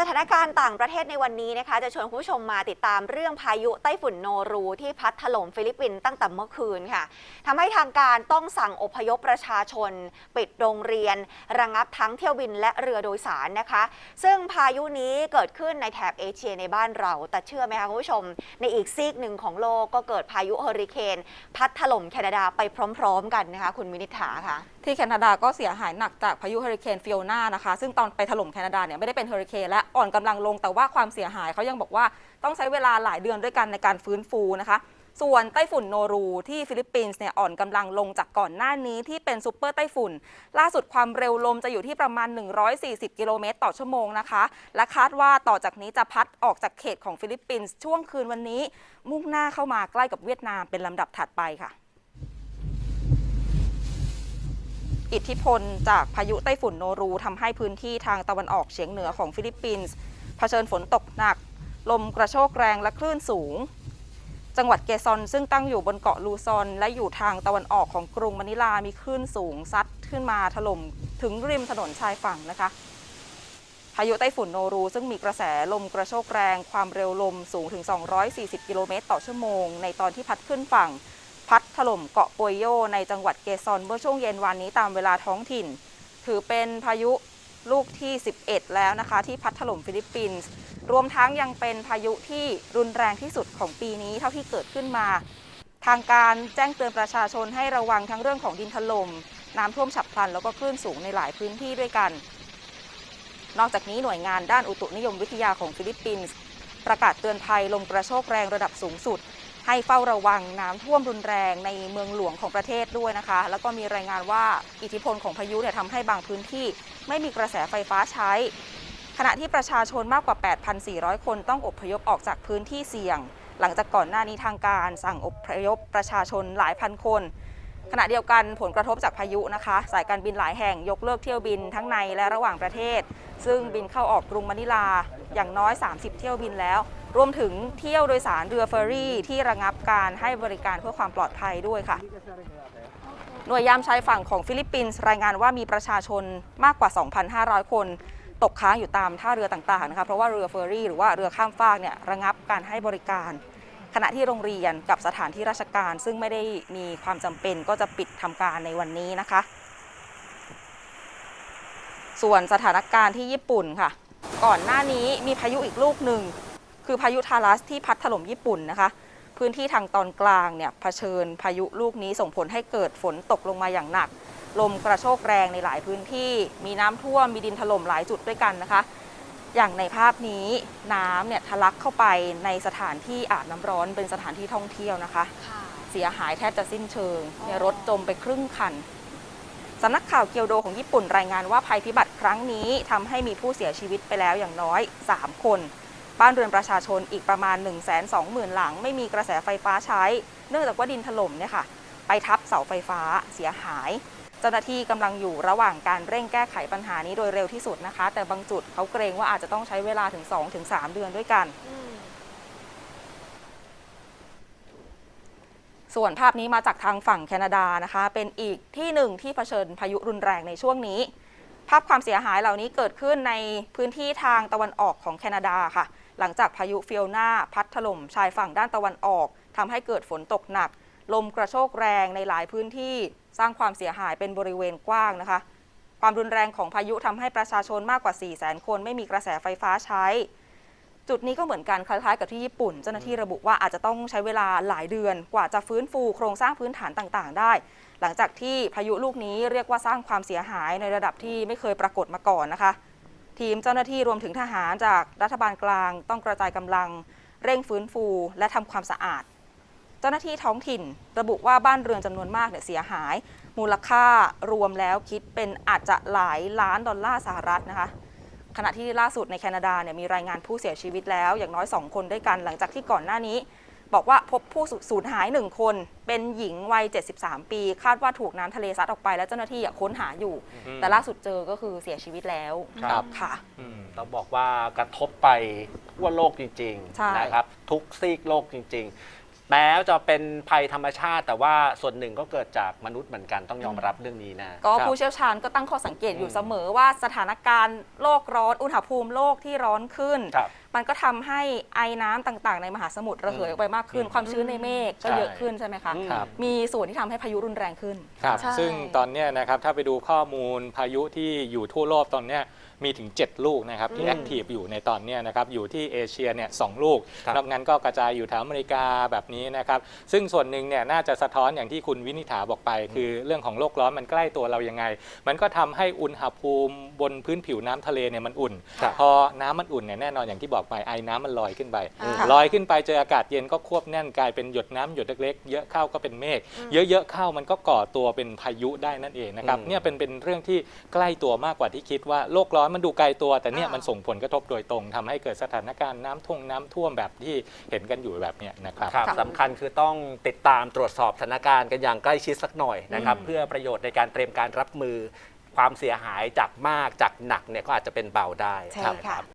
สถานการณ์ต่างประเทศในวันนี้นะคะ จะชวนคุณผู้ชมมาติดตามเรื่องพายุไต้ฝุ่นโนรูที่พัดถล่มฟิลิปปินส์ตั้งแต่เมื่อคืนค่ะทำให้ทางการต้องสั่งอพยพประชาชน ปิดโรงเรียน ระงับทั้งเที่ยวบินและเรือโดยสารนะคะ ซึ่งพายุนี้เกิดขึ้นในแถบเอเชียในบ้านเรา แต่เชื่อไหมคะคุณผู้ชม ในอีกซีกหนึ่งของโลกก็เกิดพายุเฮอริเคน พัดถล่มแคนาดาไปพร้อม ๆ กันนะคะ คุณวินิษฐาค่ะ ที่แคนาดาก็เสียหายหนักจากพายุเฮอริเคนฟิโอนานะคะ ซึ่งตอนไปถล่มแคนาดาเนี่ยไม่ได้เป็นเฮอริเคนและอ่อนกำลังลงแต่ว่าความเสียหายเขายังบอกว่าต้องใช้เวลาหลายเดือนด้วยกันในการฟื้นฟูนะคะ ส่วนไต้ฝุ่นโนรูที่ฟิลิปปินส์เนี่ยอ่อนกำลังลงจากก่อนหน้านี้ที่เป็นซูเปอร์ไต้ฝุ่น ล่าสุดความเร็วลมจะอยู่ที่ประมาณ 140 กิโลเมตรต่อชั่วโมงนะคะ และคาดว่าต่อจากนี้จะพัดออกจากเขตของฟิลิปปินส์ช่วงคืนวันนี้ มุ่งหน้าเข้ามาใกล้กับเวียดนามเป็นลำดับถัดไปค่ะ อิทธิพลจากพายุไต้ฝุ่นโนรูทำให้พื้นที่ทางตะวันออกเฉียงเหนือของฟิลิปปินส์เผชิญฝนตกหนัก ลมกระโชกแรงและคลื่นสูง จังหวัดเกซอนซึ่งตั้งอยู่บนเกาะลูซอน และอยู่ทางตะวันออกของกรุงมะนิลามีคลื่นสูงซัดขึ้นมาถล่มถึงริมถนนชายฝั่งนะคะพายุไต้ฝุ่นโนรู ซึ่งมีกระแสลมกระโชกแรง ความเร็วลมสูงถึง 240 กิโลเมตรต่อชั่วโมง ในตอนที่พัดขึ้นฝั่ง พัดถล่มเกาะโปยโยในจังหวัดเกซอนเมื่อช่วงเย็นวันนี้ตามเวลาท้องถิ่น ถือเป็นพายุลูกที่ 11 แล้วนะคะ ที่พัดถล่มฟิลิปปินส์รวมทั้งยังเป็นพายุที่รุนแรงที่สุดของปีนี้เท่าที่เกิดขึ้นมา ทางการแจ้งเตือนประชาชนให้ระวังทั้งเรื่องของดินถล่มน้ำท่วมฉับพลันแล้วก็คลื่นสูงในหลายพื้นที่ด้วยกัน นอกจากนี้หน่วยงานด้านอุตุนิยมวิทยาของฟิลิปปินส์ประกาศเตือนภัยลมกระโชกแรงระดับสูงสุด ให้เฝ้าระวังน้ำท่วมรุนแรงในเมืองหลวงของประเทศด้วยนะคะ แล้วก็มีรายงานว่าอิทธิพลของพายุเนี่ยทำให้บางพื้นที่ ไม่มีกระแสไฟฟ้าใช้ ขณะที่ประชาชนมากกว่า 8,400 คนต้องอพยพออกจากพื้นที่เสี่ยง หลังจากก่อนหน้านี้ทางการสั่งอพยพประชาชนหลายพันคนขณะเดียวกันผลกระทบจากพายุนะคะ สายการบินหลายแห่งยกเลิกเที่ยวบินทั้งในและระหว่างประเทศ ซึ่งบินเข้าออกกรุงมะนิลาอย่างน้อย 30 เที่ยวบินแล้ว รวมถึงเที่ยวโดยสารเรือเฟอร์รี่ที่ระงับการให้บริการเพื่อความปลอดภัยด้วยค่ะ หน่วยยามชายฝั่งของฟิลิปปินส์รายงานว่ามีประชาชนมากกว่า 2,500 คนตกค้างอยู่ตามท่าเรือต่างๆนะคะเพราะว่าเรือเฟอร์รี่หรือว่าเรือข้ามฟากเนี่ยระงับการให้บริการ ขณะที่โรงเรียนกับสถานที่ราชการ ซึ่งไม่ได้มีความจำเป็นก็จะปิดทำการในวันนี้นะคะ ส่วนสถานการณ์ที่ญี่ปุ่นค่ะ ก่อนหน้านี้มีพายุอีกลูกหนึ่ง คือพายุทารัสที่พัดถล่มญี่ปุ่นนะคะ พื้นที่ทางตอนกลางเนี่ยเผชิญพายุลูกนี้ส่งผลให้เกิดฝนตกลงมาอย่างหนัก ลมกระโชกแรงในหลายพื้นที่ มีน้ำท่วมมีดินถล่มหลายจุดด้วยกันนะคะ อย่างในภาพนี้น้ำเนี่ยทะลักเข้าไปในสถานที่อาบน้ำร้อนเป็นสถานที่ท่องเที่ยวนะคะ เสียหายแทบจะสิ้นเชิงเนี่ยรถจมไปครึ่งคันสำนักข่าวเกียวโดของญี่ปุ่นรายงานว่าภัยพิบัติครั้งนี้ทำให้มีผู้เสียชีวิตไปแล้วอย่างน้อย 3 คน บ้านเรือนประชาชนอีกประมาณ 1 2 0 0 0 0 หลัง ไม่มีกระแสไฟฟ้าใช้ เนื่องจากว่าดินถล่มเนี่ยค่ะไปทับเสาไฟฟ้าเสียหาย เจ้าหน้าที่กำลังอยู่ระหว่างการเร่งแก้ไขปัญหานี้โดยเร็วที่สุดนะคะ แต่บางจุดเขาเกรงว่าอาจจะต้องใช้เวลาถึง 2-3 เดือนด้วยกัน ส่วนภาพนี้มาจากทางฝั่งแคนาดานะคะ เป็นอีกที่หนึ่งที่เผชิญพายุรุนแรงในช่วงนี้ ภาพความเสียหายเหล่านี้เกิดขึ้นในพื้นที่ทางตะวันออกของแคนาดาค่ะ หลังจากพายุฟิโอนาพัดถล่มชายฝั่งด้านตะวันออกทำให้เกิดฝนตกหนัก ลมกระโชกแรงในหลายพื้นที่ สร้างความเสียหายเป็นบริเวณกว้างนะคะ ความรุนแรงของพายุทำให้ประชาชนมากกว่า 4 0 0 0 0 0 คนไม่มีกระแสไฟฟ้าใช้ จุดนี้ก็เหมือนกันคล้ายๆ กับที่ญี่ปุ่น เจ้าหน้าที่ระบุว่าอาจจะต้องใช้เวลาหลายเดือนกว่าจะฟื้นฟูโครงสร้างพื้นฐานต่างๆ ได้ หลังจากที่พายุลูกนี้เรียกว่าสร้างความเสียหายในระดับที่ไม่เคยปรากฏมาก่อนนะคะ ทีมเจ้าหน้าที่รวมถึงทหารจากรัฐบาลกลาง ต้องกระจายกำลัง เร่งฟื้นฟู และทำความสะอาด เจ้าหน้าที่ท้องถิ่น ระบุว่าบ้านเรือนจำนวนมากเนี่ยเสียหาย มูลค่ารวมแล้วคิดเป็นอาจจะหลายล้านดอลลาร์สหรัฐนะคะ ขณะที่ล่าสุดในแคนาดาเนี่ยมีรายงานผู้เสียชีวิตแล้วอย่างน้อย 2 คนด้วยกันหลังจากที่ก่อนหน้านี้ บอกว่าพบผู้สูญหาย 1 คน เป็นหญิงวัย 73 ปี คาดว่าถูกน้ำทะเลซัดออกไปแล้วเจ้าหน้าที่อะค้นหาอยู่อืมแต่ล่าสุดเจอก็คือเสียชีวิตแล้วครับค่ะอืมต้องบอกว่ากระทบไปทั่วโลกจริงใช่ๆนะครับ ทุกซีกโลกจริง แม้จะเป็นภัยธรรมชาติ แต่ว่าส่วนหนึ่งก็เกิดจากมนุษย์เหมือนกันต้องยอมรับเรื่องนี้นะก็ครับ ผู้เชี่ยวชาญก็ตั้งข้อสังเกตอยู่อืม เสมอว่าสถานการณ์โลกร้อน อุณหภูมิโลกที่ร้อนขึ้น ครับ มันก็ทำให้ไอน้ำต่างๆ ในมหาสมุทรระเหยออกไปมากขึ้น อืมความชื้นในเมฆก็ใช่ เยอะขึ้นใช่ไหมคะ อืม ครับ มีส่วนที่ทำให้พายุรุนแรงขึ้น ครับ ใช่ ซึ่งตอนเนี้ยนะครับ ถ้าไปดูข้อมูลพายุที่อยู่ทั่วโลกตอนเนี้ย มีถึง 7 ลูกนะครับที่อืมแอคทีฟอยู่ในตอนเนี้ยนะครับอยู่ที่เอเชียเนี่ยสองลูกครับนอกนั้นก็กระจายอยู่แถวอเมริกาแบบนี้นะครับซึ่งส่วนหนึ่งเนี่ยน่าจะสะท้อนอย่างที่คุณวินิษฐาบอกไป คือเรื่องของโลกร้อนมันใกล้ตัวเรายังไง มันก็ทำให้อุณหภูมิ บนพื้นผิวน้ำทะเลเนี่ยมันอุ่น ครับพอน้ำมันอุ่นเนี่ยแน่นอนอย่างที่บอกไปไอ้น้ำมันลอยขึ้นไปอ่าค่ะลอยขึ้นไปเจออากาศเย็นก็ควบแน่นกลายเป็นหยดน้ำหยดเล็กๆเยอะเข้าก็เป็นเมฆเยอะๆเข้ามันก็ก่อตัวเป็นพายุได้นั่นเองนะครับอืม เนี่ยเป็นเป็นเรื่องที่ใกล้ตัวมากกว่าที่คิดว่าโลกร้อนมันดูไกลตัว แต่เนี่ยอ่ามั มันส่งผลกระทบโดยตรงทำให้เกิดสถานการณ์น้ำท่วงน้ำท่วมแบบที่เห็นกันอยู่แบบเนี้ยนะครับ ครับค่ะสำคัญคือต้องติดตามตรวจสอบสถานการณ์กันอย่างใกล้ชิดสักหน่อยนะครับอืมเพื่อประโยชน์ในการเตรียมการรับมือ ความเสียหายจากมากจากหนักเนี่ยก็อาจจะเป็นเบาได้ใช่รับ ค่ะ